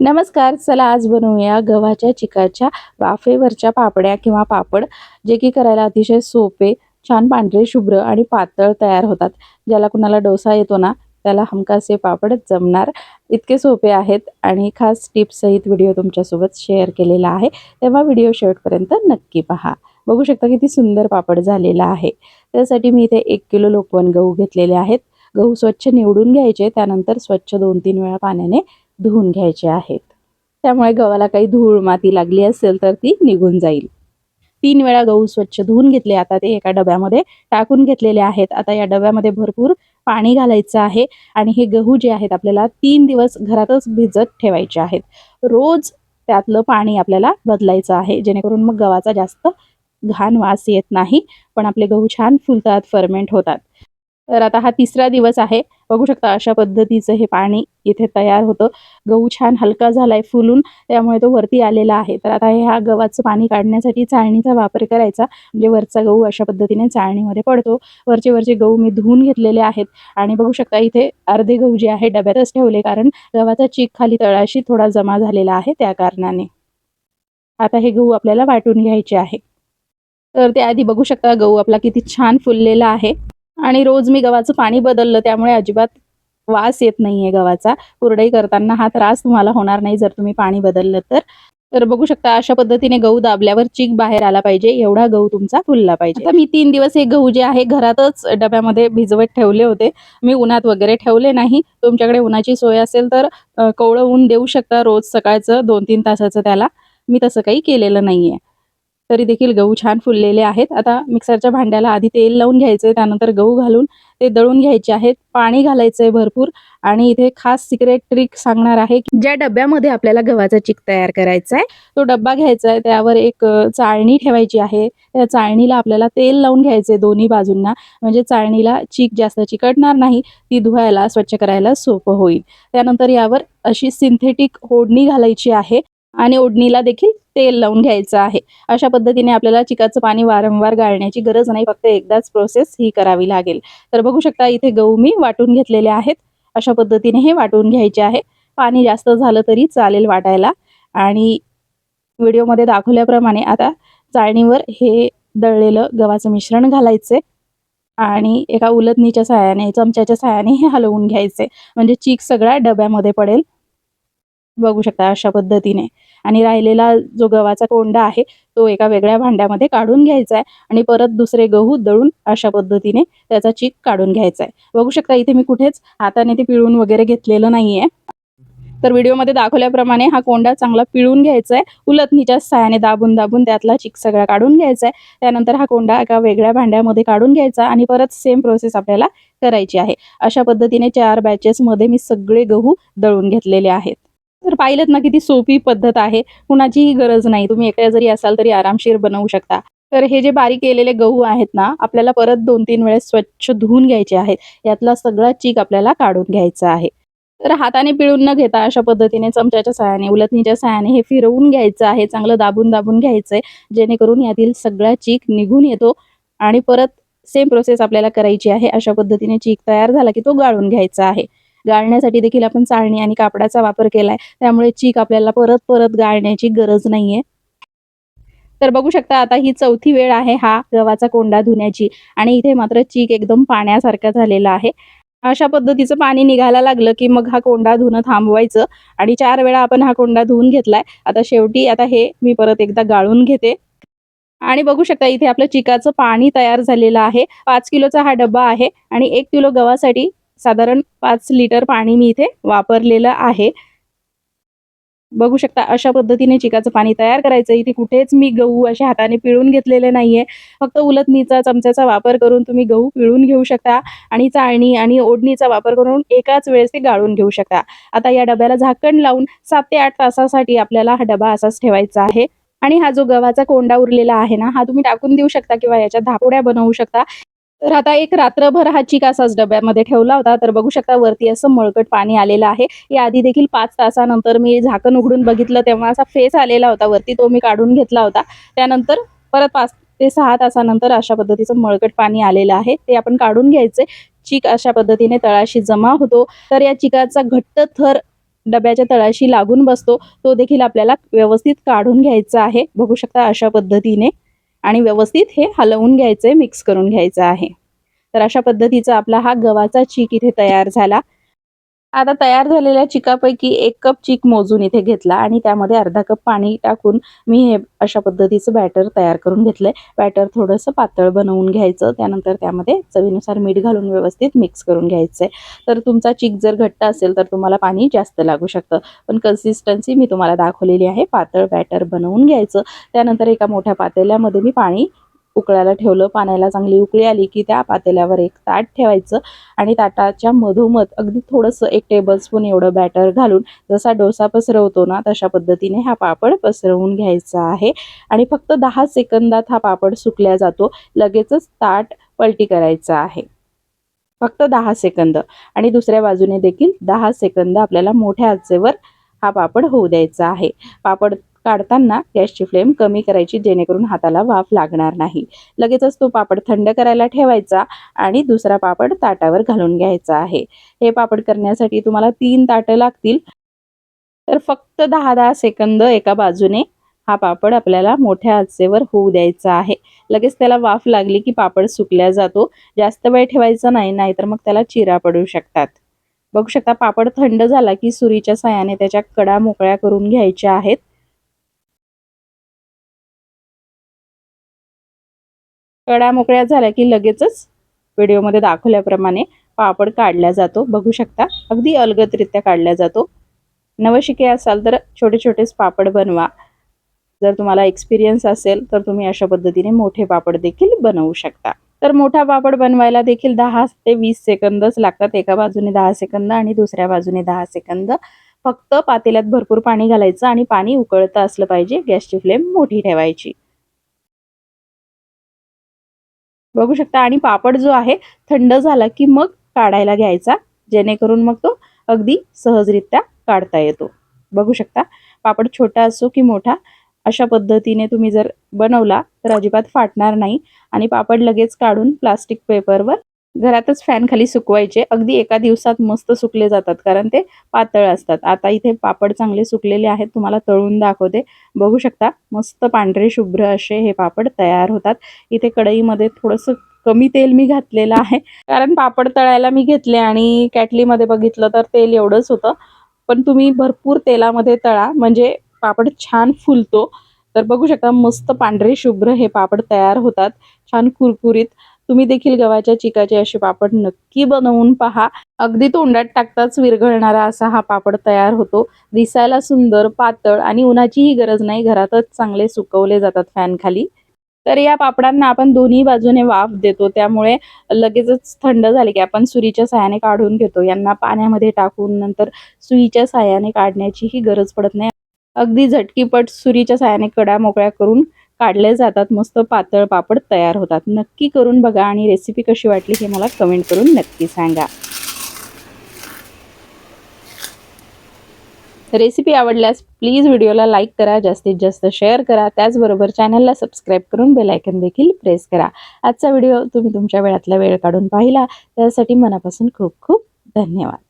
नमस्कार चला आज बनवूया गव्हाच्या चिकाच्या वाफेवरच्या पापड्या किंवा पापड जे की करायला अतिशय सोपे छान पांढरे शुभ्र आणि पातळ तयार होतात. ज्याला कुणाला डोसा येतो ना त्याला हमखास हे पापड जमणार. इतके सोपे आहेत आणि खास टिप्ससहित व्हिडिओ तुमच्यासोबत शेअर केलेला आहे. तेव्हा व्हिडिओ शेवटपर्यंत नक्की पहा. बघू शकता किती सुंदर पापड झालेला आहे. त्यासाठी मी इथे एक किलो लोकवन गहू घेतलेले आहेत. गहू स्वच्छ निवडून घ्यायचे त्यानंतर स्वच्छ दोन तीन वेळा पाण्याने धुवून घ्यायचे आहेत. त्यामुळे गव्हाला काही धूळ माती लागली असेल तर ती निघून जाईल. तीन वेळा गहू स्वच्छ धुवून घेतले. आता ते एका डब्यामध्ये टाकून घेतलेले आहेत. आता या डब्यामध्ये भरपूर पाणी घालायचं आहे आणि हे गहू जे आहेत आपल्याला तीन दिवस घरातच भिजत ठेवायचे आहेत. रोज त्यातलं पाणी आपल्याला बदलायचं आहे. जेणेकरून मग गव्हाचा जास्त घाण वास येत नाही पण आपले गहू छान फुलतात फर्मेंट होतात. तर आता हा तिसरा दिवस आहे. बघू शकता अशा पद्धतीचं हे पाणी इथे तयार होतं. गहू छान हलका झालाय फुलून त्यामुळे तो वरती आलेला आहे. तर आता ह्या गव्हाचं पाणी काढण्यासाठी चाळणीचा वापर करायचा. म्हणजे वरचा गहू अशा पद्धतीने चाळणीमध्ये पडतो. वरचे वरचे गहू मी धुवून घेतलेले आहेत. आणि बघू शकता इथे अर्धे गहू जे आहे डब्यातच ठेवले. कारण गव्हाचा चीक खाली तळाशी थोडा जमा झालेला आहे त्या कारणाने. आता हे गहू आपल्याला वाटून घ्यायचे आहे. तर त्याआधी बघू शकता गहू आपला किती छान फुललेला आहे. आणि रोज मी गव्हाचं पाणी बदललं त्यामुळे अजिबात वास येत नाहीये गव्हाचा. कुरडई करताना हा त्रास तुम्हाला होणार नाही जर तुम्ही पाणी बदललं तर. तर बघू शकता अशा पद्धतीने गहू दाबल्यावर चीक बाहेर आला पाहिजे एवढा गहू तुमचा फुलला पाहिजे. आता मी तीन दिवस हे गहू जे आहे घरातच डब्यामध्ये भिजवत ठेवले होते. मी उन्हात वगैरे ठेवले नाही. तुमच्याकडे उन्हाची सोय असेल तर कोवळं ऊन देऊ शकता रोज सकाळचं दोन तीन तासाचं त्याला. मी तसं काही केलेलं नाहीये. तरी देखील गहू छान फुललेले आहेत. आता मिक्सरच्या भांड्याला आधी तेल लावून घ्यायचंय त्यानंतर गहू घालून ते दळून घ्यायचे आहेत. पाणी घालायचंय भरपूर आणि इथे खास सिक्रेट ट्रिक सांगणार आहे की ज्या डब्यामध्ये आपल्याला गव्हाचा चिक तयार करायचा आहे तो डब्बा घ्यायचा आहे त्यावर एक चाळणी ठेवायची आहे. त्या चाळणीला आपल्याला तेल लावून घ्यायचंय दोन्ही बाजूंना. म्हणजे चाळणीला चीक जास्त चिकटणार नाही ती धुवायला स्वच्छ करायला सोपं होईल. त्यानंतर यावर अशी सिंथेटिक होडणी घालायची आहे. आणि ओढणीला देखील तेल लावून घ्यायचं आहे. अशा पद्धतीने आपल्याला चिकाचं पाणी वारंवार गाळण्याची गरज नाही फक्त एकदाच प्रोसेस ही करावी लागेल. तर बघू शकता इथे गहू मी वाटून घेतलेले आहेत. अशा पद्धतीने हे वाटून घ्यायचे आहे. पाणी जास्त झालं तरी चालेल वाटायला. आणि व्हिडिओमध्ये दाखवल्याप्रमाणे आता चाळणीवर हे दळलेलं गव्हाचं मिश्रण घालायचे आणि एका उलटणीच्या सहाय्याने चमच्याच्या सहाय्याने हे हलवून घ्यायचे. म्हणजे चीक सगळा डब्यामध्ये पडेल. बघू शकता अशा पद्धतीने. आणि राहिलेला जो गव्हाचा कोंडा आहे तो एका वेगळ्या भांड्यामध्ये काढून घ्यायचा आहे आणि परत दुसरे गहू दळून अशा पद्धतीने त्याचा चीक काढून घ्यायचा आहे बघू शकता इथे मी कुठेच हाताने ते पिळून वगैरे घेतलेलं नाहीये. तर व्हिडिओमध्ये दाखवल्याप्रमाणे हा कोंडा चांगला पिळून घ्यायचा आहे उलटणीच्या सहाय्याने दाबून दाबून त्यातला चिक सगळा काढून घ्यायचा आहे त्यानंतर हा कोंडा एका वेगळ्या भांड्यामध्ये काढून घ्यायचा आणि परत सेम प्रोसेस आपल्याला करायची आहे. अशा पद्धतीने चार बॅचेसमध्ये मी सगळे गहू दळून घेतलेले आहेत. तर पाहिलं ना किती सोपी पद्धत आहे. कुणाचीही गरज नाही. तुम्ही एकट्या जरी असाल तरी आरामशीर बनवू शकता. तर हे जे बारीक केलेले गहू आहेत ना आपल्याला परत दोन तीन वेळेस स्वच्छ धुवून घ्यायचे आहेत. यातला सगळा चीक आपल्याला काढून घ्यायचा आहे. तर हाताने पिळून न घेता अशा पद्धतीने चमच्याच्या साहाय्याने उलटणीच्या सहाय्याने हे फिरवून घ्यायचं आहे. चांगलं दाबून दाबून घ्यायचंय जेणेकरून यातील सगळा चीक निघून येतो आणि परत सेम प्रोसेस आपल्याला करायची आहे. अशा पद्धतीने चीक तयार झाला की तो गाळून घ्यायचा आहे. गाळण्यासाठी देखील आपण चाळणी आणि कापडाचा वापर केलाय. त्यामुळे चीक आपल्याला परत परत गाळण्याची गरज नाहीये. तर बघू शकता आता ही चौथी वेळ आहे हा गव्हाचा कोंडा धुण्याची. आणि इथे मात्र चीक एकदम पाण्यासारखा झालेला आहे. अशा पद्धतीचं पाणी निघायला लागलं की मग हा कोंडा धुणं थांबवायचं. आणि चार वेळा आपण हा कोंडा धुवून घेतलाय. आता शेवटी आता हे मी परत एकदा गाळून घेते. आणि बघू शकता इथे आपलं चिकाचं पाणी तयार झालेलं आहे. पाच किलोचा हा डब्बा आहे. आणि एक किलो गव्हासाठी साधारण पाच लिटर पाणी मी इथे वापरलेलं आहे. बघू शकता अशा पद्धतीने चिकाचं पाणी तयार करायचं. इथे कुठेच मी गहू असे हाताने पिळून घेतलेले नाहीये. फक्त उलटणीचा चमच्याचा वापर करून तुम्ही गहू पिळून घेऊ शकता आणि चाळणी आणि ओढणीचा वापर करून एकाच वेळेस ते गाळून घेऊ शकता. आता या डब्याला झाकण लावून सात ते आठ तासासाठी आपल्याला हा डबा असाच ठेवायचा आहे. आणि हा जो गव्हाचा कोंडा उरलेला आहे ना हा तुम्ही टाकून देऊ शकता किंवा याच्या धापोड्या बनवू शकता. तर आता एक रात्रभर हा चिक असाच डब्यामध्ये ठेवला होता. तर बघू शकता वरती असं मळकट पाणी आलेलं आहे. या आधी देखील पाच तासानंतर मी झाकण उघडून बघितलं. तेव्हा असा फेस आलेला होता वरती. तो मी काढून घेतला होता. त्यानंतर परत पाच ते सहा तासानंतर अशा पद्धतीचं मळकट पाणी आलेलं आहे. ते आपण काढून घ्यायचे. चिक अशा पद्धतीने तळाशी जमा होतो. तर या चिकाचा घट्ट थर डब्याच्या तळाशी लागून बसतो. तो देखील आपल्याला व्यवस्थित काढून घ्यायचा आहे. बघू शकता अशा पद्धतीने. आणि व्यवस्थित हे हलवून घ्यायचं आहे मिक्स करून घ्यायचं आहे. तर अशा पद्धतीचा आपला हा गव्हाचा चीक इथे तयार झाला. आता तयार झालेल्या चिकापैकी एक कप चिक मोजून इथे घेतला आणि त्यामध्ये अर्धा कप पाणी टाकून मी हे अशा पद्धतीचं बॅटर तयार करून घेतलंय. बॅटर थोडंसं पातळ बनवून घ्यायचं. त्यानंतर त्यामध्ये चवीनुसार मीठ घालून व्यवस्थित मिक्स करून घ्यायचंय. तर तुमचा चीक जर घट्ट असेल तर तुम्हाला पाणी जास्त लागू शकतं. पण कन्सिस्टन्सी मी तुम्हाला दाखवलेली आहे. पातळ बॅटर बनवून घ्यायचं. त्यानंतर एका मोठ्या पातेल्यामध्ये मी पाणी उकळायला ठेवलं पाण्याला चांगली उकळी आली की त्या पातेल्यावर एक ताट ठेवायचं आणि ताटाच्या मधोमध अगदी थोडंसं एक टेबलस्पून एवढं बॅटर घालून जसा डोसा पसरवतो ना तशा पद्धतीने हा पापड पसरवून घ्यायचा आहे. आणि फक्त दहा सेकंदात हा पापड सुकल्या जातो. लगेचच ताट पलटी करायचा आहे. फक्त दहा सेकंद. आणि दुसऱ्या बाजूने देखील दहा सेकंद आपल्याला मोठ्या आचेवर हा पापड होऊ द्यायचा आहे. पापड काढताना गॅसची फ्लेम कमी करायची जेणेकरून हाताला वाफ लागणार नाही. लगेचच तो पापड थंड करायला ठेवायचा आणि दुसरा पापड ताटावर घालून घ्यायचा आहे. हे पापड करण्यासाठी तुम्हाला तीन ताटं लागतील. तर फक्त दहा दहा सेकंद एका बाजूने हा पापड आपल्याला मोठ्या आचेवर होऊ द्यायचा आहे. लगेच त्याला वाफ लागली की पापड सुकल्या जातो. जास्त वेळ ठेवायचा नाही नाहीतर मग त्याला चिरा पडू शकतात. बघू शकता पापड थंड झाला की सुरीच्या सायाने त्याच्या कडा मोकळ्या करून घ्यायच्या आहेत. कडा मोकळ्या झाल्या की लगेचच व्हिडिओमध्ये दाखवल्याप्रमाणे पापड काढला जातो. बघू शकता अगदी अलगदरित्या काढला जातो. नवशिके असाल तर छोटे छोटेच पापड बनवा. जर तुम्हाला एक्सपिरियन्स असेल तर तुम्ही अशा पद्धतीने मोठे पापड देखील बनवू शकता. तर मोठा पापड बनवायला देखील दहा ते वीस सेकंदच लागतात. एका बाजूने दहा सेकंद आणि दुसऱ्या बाजूने दहा सेकंद. फक्त पातेल्यात भरपूर पाणी घालायचं आणि पाणी उकळतं असलं पाहिजे. गॅसची फ्लेम मोठी ठेवायची. बघू शकता. आणि पापड जो आहे थंड झाला की मग काढायला घ्यायचा. जेणेकरून मग तो अगदी सहजरित्या काढता येतो. बघू शकता. पापड छोटा असो की मोठा अशा पद्धतीने तुम्ही जर बनवला तर अजिबात फाटणार नाही. आणि पापड लगेच काढून प्लास्टिक पेपरवर घरातच फॅन खाली सुकवायचे. अगदी एका दिवसात मस्त सुकले जातात कारण ते पातळ असतात. आता इथे पापड चांगले सुकलेले आहेत तुम्हाला तळून दाखवते. बघू शकता मस्त पांढरे शुभ्र असे हे पापड तयार होतात. इथे कढईमध्ये थोडंसं कमी तेल मी घातलेलं आहे कारण पापड तळायला मी घेतले आणि कॅटलीमध्ये बघितलं तर तेल एवढंच होतं. पण तुम्ही भरपूर तेलामध्ये तळा म्हणजे पापड छान फुलतो. तर बघू शकता मस्त पांढरे शुभ्र हे पापड तयार होतात छान कुरकुरीत. तुम्ही देखील गव्हाच्या चिकाचे असे पापड नक्की बनवून पहा. अगदी तोंडात टाकताच विरघळणारा असा हा पापड तयार होतो. दिसायला सुंदर पातळ आणि उन्हाचीही गरज नाही. घरातच चांगले सुकवले जातात फॅन खाली. तर या पापडांना आपण दोन्ही बाजूने वाफ देतो. त्यामुळे लगेचच थंड झाले की आपण सुरीच्या साह्याने काढून घेतो. यांना पाण्यामध्ये टाकून नंतर सुईच्या साह्याने काढण्याचीही गरज पडत नाही. अगदी झटकीपट सुरीच्या साह्याने कडा मोकळ्या करून काढले जातात मस्त पातळ पापड तयार होतात. नक्की करून बघा आणि रेसिपी कशी वाटली हे मला कमेंट करून नक्की सांगा. रेसिपी आवडल्यास प्लीज व्हिडिओला लाईक करा जास्तीत जास्त शेअर करा. त्याचबरोबर चॅनलला सबस्क्राईब करून बेलायकन देखील प्रेस करा. आजचा व्हिडिओ तुम्ही तुमच्या वेळातला वेळ काढून पाहिला. त्यासाठी मनापासून खूप खूप धन्यवाद.